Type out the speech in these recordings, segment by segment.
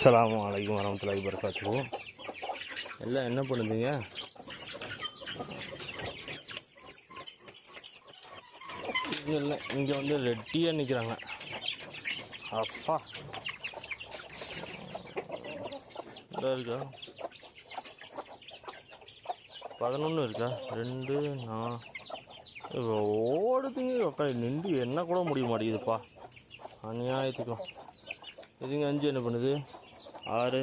அஸ்லாம் அலைக்கும் வரமத்துல்லாஹி வரகாத்துஹு எல்லாம் என்ன பண்ணுதுங்க? இங்கே இல்லை இங்கே வந்து ரெட்டியாக நிற்கிறாங்க அப்பா. இதா இருக்கா? பதினொன்று இருக்கா? ரெண்டு நான் ஓடுதுங்க உக்கா நின்று என்ன கூட முடிய மாட்டேங்குதுப்பா. அநியாயத்துக்கும் இதுங்க அஞ்சு என்ன பண்ணுது? ஆறு.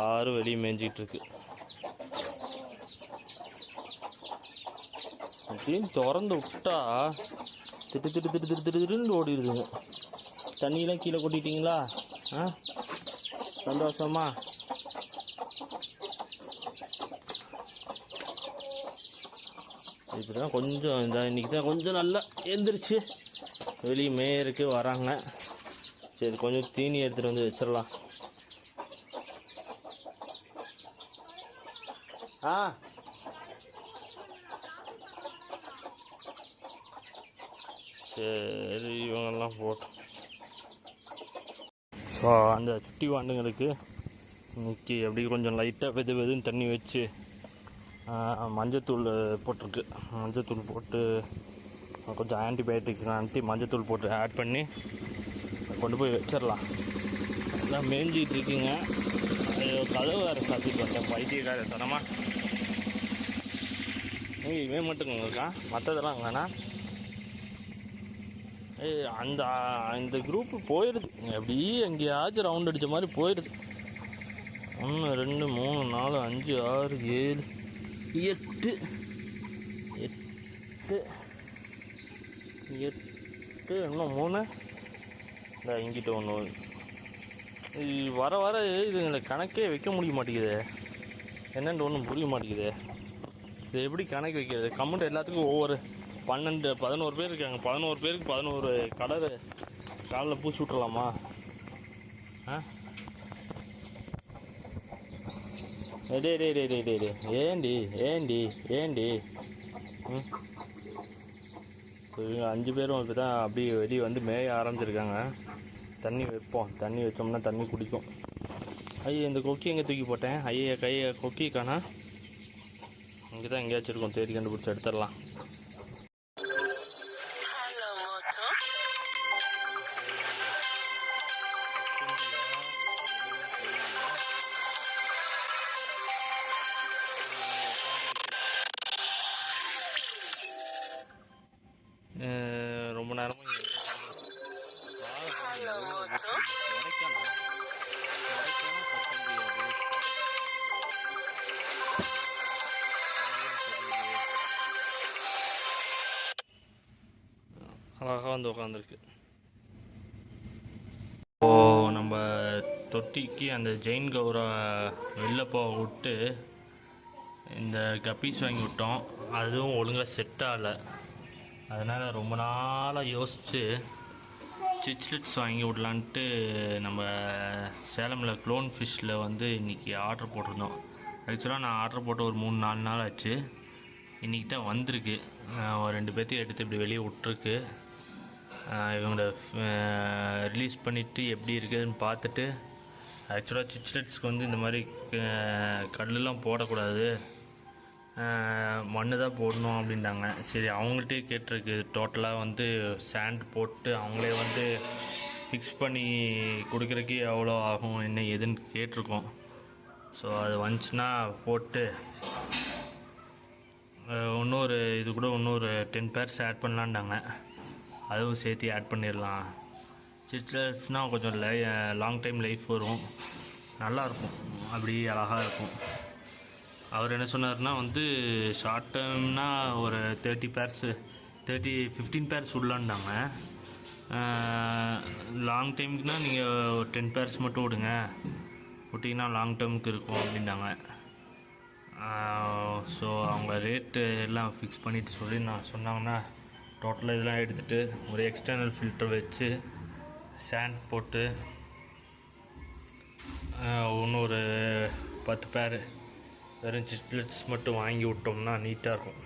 ஆறு வெளியே மேய்ஞ்சிக்கிட்டு இருக்கு அப்படின்னு திறந்து விட்டா திட்டு திட்டு திட்டு திட்டு திட்டு திட்டுன்னு ஓடிடுதுங்க. தண்ணியெலாம் கீழே கொட்டிட்டீங்களா? ஆ? சந்தோஷமா? இப்படி தான் கொஞ்சம் இந்த இன்றைக்கி தான் கொஞ்சம் நல்லா எழுந்திரிச்சு வெளியே மேயருக்கு வராங்க. சரி கொஞ்சம் தீனி எடுத்துகிட்டு வந்து வச்சிடலாம். ஆ. சரி இவங்கெல்லாம் போட்டோம் ஸோ அந்த சுட்டி வாண்டுங்களுக்கு இன்னைக்கு அப்படி கொஞ்சம் லைட்டாக வெது வெதுன்னு தண்ணி வச்சு மஞ்சத்தூள் போட்டிருக்கு. மஞ்சத்தூள் போட்டு கொஞ்சம் ஆன்டிபயோட்டிக் ஆன்டி மஞ்சத்தூள் போட்டு ஆட் பண்ணி கொண்டு போய் வச்சிடலாம். எல்லாம் மேய்ஞ்சிட்டு இருக்கீங்க. ஏதோ கதவு வேறு சாத்தி போட்டேன் பைத்தியக்கார தனமா நீங்கள் இவன் மட்டும் இருக்கா மற்றதெல்லாம் அங்கண்ணா ஏய் அந்த இந்த குரூப்பு போயிடுது எப்படி எங்கேயாச்சும் ரவுண்ட் அடித்த மாதிரி போயிடுது ஒன்று ரெண்டு மூணு நாலு அஞ்சு ஆறு ஏழு எட்டு. எட்டு. எட்டு இன்னும் மூணு. இந்த இங்கிட்ட ஒன்று வர வர இதுங்களை கணக்கே வைக்க முடிய மாட்டேங்குது. என்னென்னு ஒன்றும் புரிய மாட்டேங்குது. இது எப்படி கணக்கு வைக்கிறது? கமெண்ட் எல்லாத்துக்கும் ஒவ்வொரு பன்னெண்டு பதினோரு பேர் இருக்காங்க. பதினோரு பேருக்கு பதினோரு கலர் காலில் பூசி விட்றலாமா ஆ? டே டே டே டே டே டே ஏண்டி ஏண்டி ஏண்டி? ம்? இவங்க அஞ்சு பேரும் இப்போ தான் அப்படியே வெளியே வந்து மேய ஆரம்பிச்சிருக்காங்க. தண்ணி வைப்போம். தண்ணி வச்சோம்னா தண்ணி குடிக்கும். ஐயா இந்த கொக்கி எங்கே தூக்கி போட்டேன்? ஐயா கையை கொக்கி காணா. இங்கே தான் எங்கேயாச்சும் இருக்கும். தேடி கண்டுபிடிச்சி எடுத்துடலாம். ரொம்ப நேரமா இங்க Hello, அழகாக அழகா வந்து உட்காந்துருக்கு இப்போது நம்ம தொட்டிக்கு அந்த ஜெயின் கௌரா வெளில போக விட்டு இந்த கப்பீஸ் வாங்கி விட்டோம். அதுவும் ஒழுங்காக செட் ஆகலை. அதனால் ரொம்ப நாளாக யோசித்து சிச்லெட்ஸ் வாங்கி விடலான்ட்டு நம்ம சேலமில் க்ளோன் ஃபிஷ்ஷில் வந்து இன்றைக்கி ஆர்டர் போட்டிருந்தோம். ஆக்சுவலாக நான் ஆர்டர் போட்டு ஒரு மூணு நாலு நாள் ஆச்சு. இன்றைக்கி தான் வந்திருக்கு. ஒரு ரெண்டு பேர்த்தையும் எடுத்து இப்படி வெளியே விட்ருக்கு இவங்கள ரிலீஸ் பண்ணிவிட்டு எப்படி இருக்குதுன்னு பார்த்துட்டு ஆக்சுவலாக சிச்லெட்ஸ்க்கு வந்து இந்த மாதிரி கல்லெலாம் கல்லுலாம் போடக்கூடாது. மண்ணு தான் போடணும் அப்படின்ட்டாங்க. சரி அவங்கள்ட்டே கேட்டிருக்கு. டோட்டலாக வந்து சாண்ட் போட்டு அவங்களே வந்து ஃபிக்ஸ் பண்ணி கொடுக்குறக்கே எவ்வளோ ஆகும் என்ன ஏதுன்னு கேட்டிருக்கோம். ஸோ அது வந்துச்சுன்னா போட்டு இன்னொரு இது கூட இன்னொரு டென் பேர்ஸ் ஆட் பண்ணலான்டாங்க அதுவும் சேர்த்து ஆட் பண்ணிடலாம். சிஸ்டர்ஸ்னால் கொஞ்சம் லை லாங் டைம் லைஃப் வரும். நல்லாயிருக்கும் அப்படி அழகாக இருக்கும். அவர் என்ன சொன்னார்னா வந்து ஷார்ட் டேர்ம்னா ஒரு thirty years thirty fifteen years விடலான்னாங்க long டைமுக்குனா நீங்கள் ஒரு டென் பேர்ஸ் மட்டும் விடுங்க. விட்டிங்கன்னா லாங் டேர்முக்கு இருக்கும் அப்படின்னாங்க. ஸோ அவங்க ரேட்டு எல்லாம் ஃபிக்ஸ் பண்ணிட்டு சொல்லி நான் சொன்னாங்கன்னா டோட்டலாக இதெல்லாம் எடுத்துகிட்டு ஒரு எக்ஸ்டர்னல் ஃபில்டர் வச்சு சேண்ட் போட்டு இன்னொரு ஒரு பத்து பேர் வெறும் சிட்லெட்ஸ் மட்டும் வாங்கி விட்டோம்னா நீட்டாக இருக்கும்.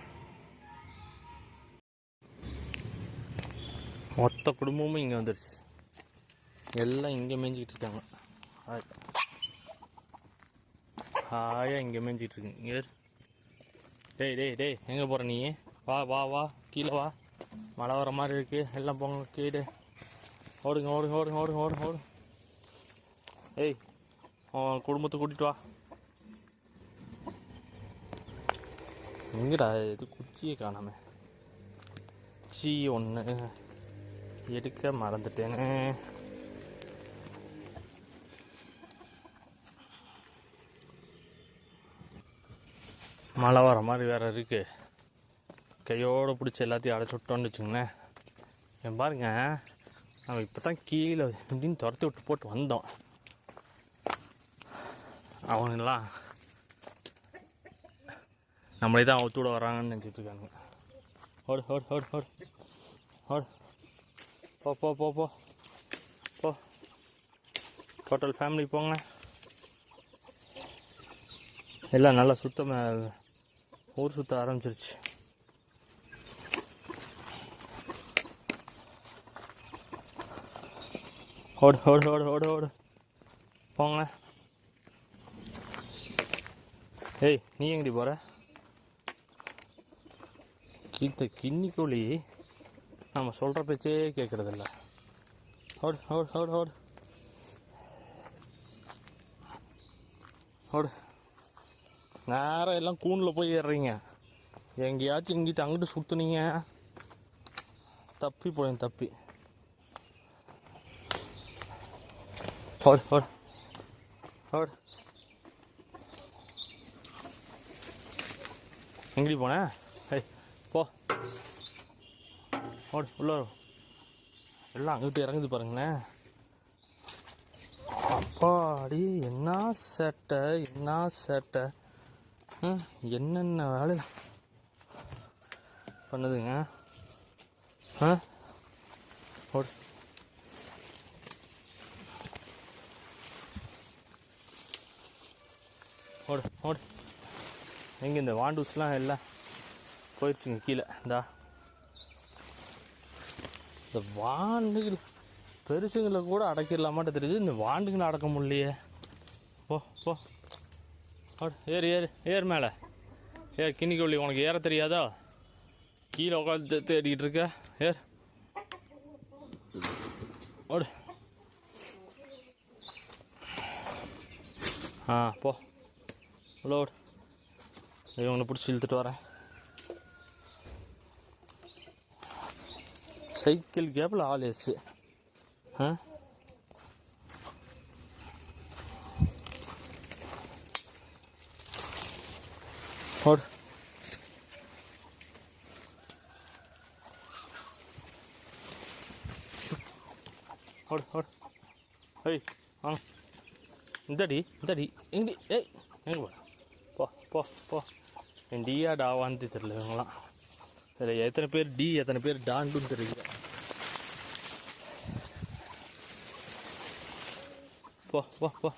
மொத்த குடும்பமும் இங்கே வந்துடுச்சு எல்லாம் இங்கே மேய்ஞ்சிக்கிட்டு இருக்காங்க. ஹாய் ஹாயாக இங்கே மேய்ஞ்சிக்கிட்டு இருக்கு. இங்கே டேய் டேய் டேய் எங்கே போகிற நீ? வா வா வா. கீழே வா. மழை வர மாதிரி இருக்கு. எல்லாம் போங்க கீழே ஓடுங்க ஓடுங்க ஓடுங்க ஓடுங்க ஓடுங்க ஓடுங்க. ஏய் உன் குடும்பத்தை கூட்டிகிட்டு வா. எங்கடா இது? குச்சியை காணாம. குச்சி ஒன்று எடுக்க மறந்துட்டேனே. மழை வர மாதிரி வேறு இருக்கு. கையோடு பிடிச்சி எல்லாத்தையும் அடைச்சி விட்டோன்னு வச்சுங்களேன் இவன் பாருங்க. நம்ம இப்போ தான் கீழே இப்படின்னு துரத்தி விட்டு போட்டு வந்தோம். அவனுங்களாம் நம்மளே தான் அவுத்து விட வராங்கன்னு நினச்சிட்ருக்காங்க. ஓடு ஓடு ஓடு ஓடு. ஓடு. போ போ போ போ. போ. டோட்டல் ஃபேமிலி போங்க. எல்லாம் நல்லா சுத்தமாக ஊர் சுத்த ஆரம்பிச்சிருச்சு. ஓடு ஓடு ஓடு ஓடு ஓடு. போங்க. ஏய் நீ எங்கடி போகிற இந்த கிண்ணி கோழி நம்ம சொல்கிற பேச்சே கேட்குறதில்ல ஓடு ஓடு ஓடு ஓடு. ஓடு. நேரம் எல்லாம் கூண்டில் போய் ஏறுறீங்க. எங்கேயாச்சும் இங்கிட்டு அங்கிட்டு சுற்றுனீங்க தப்பி போயேன் தப்பி. ஓடு ஓடு. ஓடு. எங்கடி போனேன் போ. ஓடு உள்ள எல்லாம் அங்கிட்டு இறங்குது பாருங்களேன். அப்பாடி என்ன சேட்டை என்ன சேட்டை? என்னென்ன வேலை பண்ணுதுங்க? ஆ? ஓடு. ஓடு ஓடு. எங்கே இந்த வாண்டூஸ்லாம் இல்லை? போயிடுச்சுங்க கீழே. இந்தா. இந்த வாண்டுகள் பெருசுங்களை கூட அடக்கிடலாமாட்ட தெரியுது இந்த வாண்டுங்களை அடக்க முடியலையே. போ போ. ஓடு ஏறு ஏறு ஏறு மேலே. ஏர் கிண்ணி கோழி உனக்கு ஏற தெரியாதா? கீழே உட்காந்து தேடிக்கிட்டு இருக்க. ஏர் ஓடு. ஆ போ. உள்ள ஓடு. இவங்களை பிடிச்சி இழுத்துட்டு வரேன். சைக்கிள் கேப்பில் ஆள் எஸ் ஆ ஓடு ஓடு ஓடு ஏய் வாங்க இந்தடி இந்தடி எங்கடி ஏய் எங்க போற போ போ போ என் டியா டாவான்னு தெரியல இவங்களாம் இதில் எத்தனை பேர் டி எத்தனை பேர் டான்டுன்னு தெரியல போ போ போ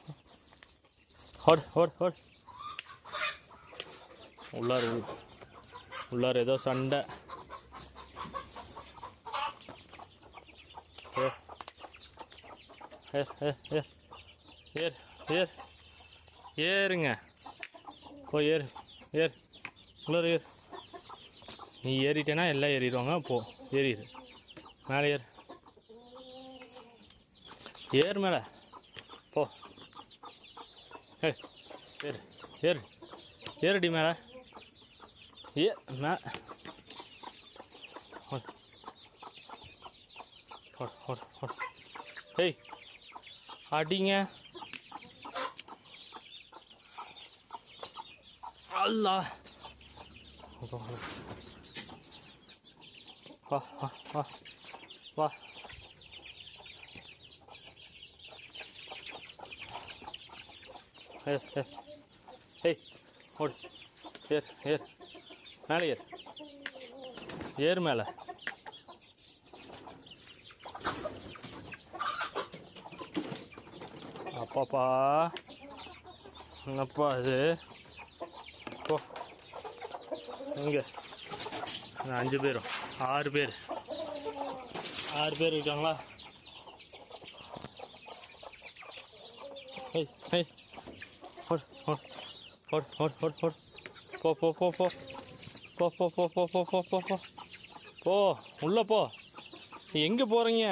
ஓடு ஓடு ஓடு உள்ளார உள் ஏதோ சண்டை. ஏர் ஏர் ஏர் ஏர் ஏர் ஏறுங்க. போ ஏறு ஏறு. உள்ளார் ஏறு. நீ ஏறிட்டேன்னா எல்லாம் ஏறிடுவாங்க. போ ஏறிடு மேலே ஏறு. ஏறு மேலே. போ. ஏறு ஏறு ஏறுடி மேலே. ஏ மே. ஏய் அடிங்க. அல்லா. வா வா வா. வா. ஏர் ஏர் ஏய் ஓடு. ஏர் ஏர் மேலே ஏர் ஏர் மேலே. அப்பாப்பா. என்னப்பா இது? போ. இங்கே. அஞ்சு பேரும் ஆறு பேர். ஆறு பேர் இருக்காங்களா? ஏய் ஹே ஓடு ஓடு ஓடு ஓடு போ போ போ போ போ போ போ போ போ போ போ போ போ உள்ளே போ. எங்கே போகிறீங்க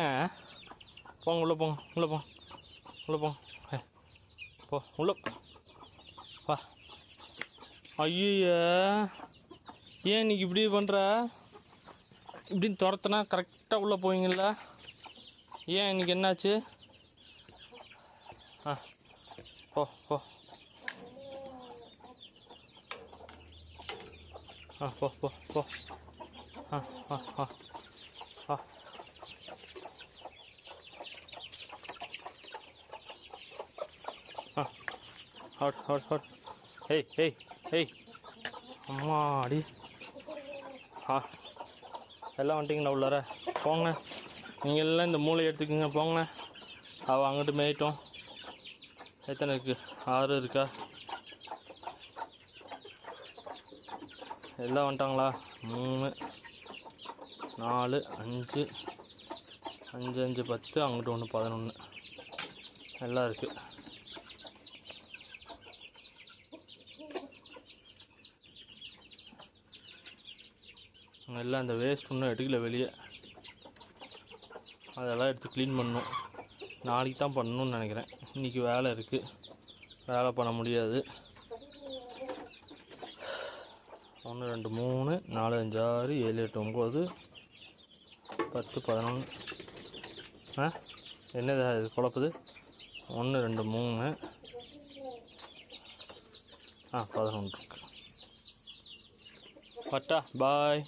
போங்க உள்ளே போங்க உள்ளே போங்க. உள்ளே போங்க. போ உள்ளே. வா. ஐயோ ஏன் இன்னைக்கு இப்படி பண்ணுற இப்படின்னு துரத்துனா கரெக்டாக உள்ளே போவீங்களா ஏன் இன்னைக்கு என்னாச்சு? ஆ போ போ. ஆ போ போ போ ஆ ஆ ஆ ஆ ஆ hot hot hey hey hey அம்மா அடி ஆ எல்லாம் வந்துட்டிங்கண்ணா உள்ளார. போங்க. நீங்கள் எல்லாம் இந்த மூளை எடுத்துக்கோங்க போங்க. அவள் அங்கிட்டு மேயிட்டோம். எத்தனை இருக்குது ஆறு இருக்கா? எல்லாம் வந்துட்டாங்களா? மூணு நாலு அஞ்சு அஞ்சு அஞ்சு பத்து அங்கிட்டு ஒன்று பதினொன்று எல்லாம் இருக்குது எல்லாம் இந்த வேஸ்ட் ஒன்றும் எடுக்கல வெளியே. அதெல்லாம் எடுத்து க்ளீன் பண்ணணும். நாளைக்கு தான் பண்ணணும்னு நினைக்கிறேன். இன்றைக்கி வேலை இருக்குது வேலை பண்ண முடியாது. ஒன்று ரெண்டு மூணு நாலு அஞ்சு ஆறு ஏழு எட்டு ஒம்பது பத்து பதினொன்று. ஆ? என்னது இது குழப்புது? ஒன்று ரெண்டு மூணு. ஆ பதினொன்று இருக்கு. பட்டா பாய்.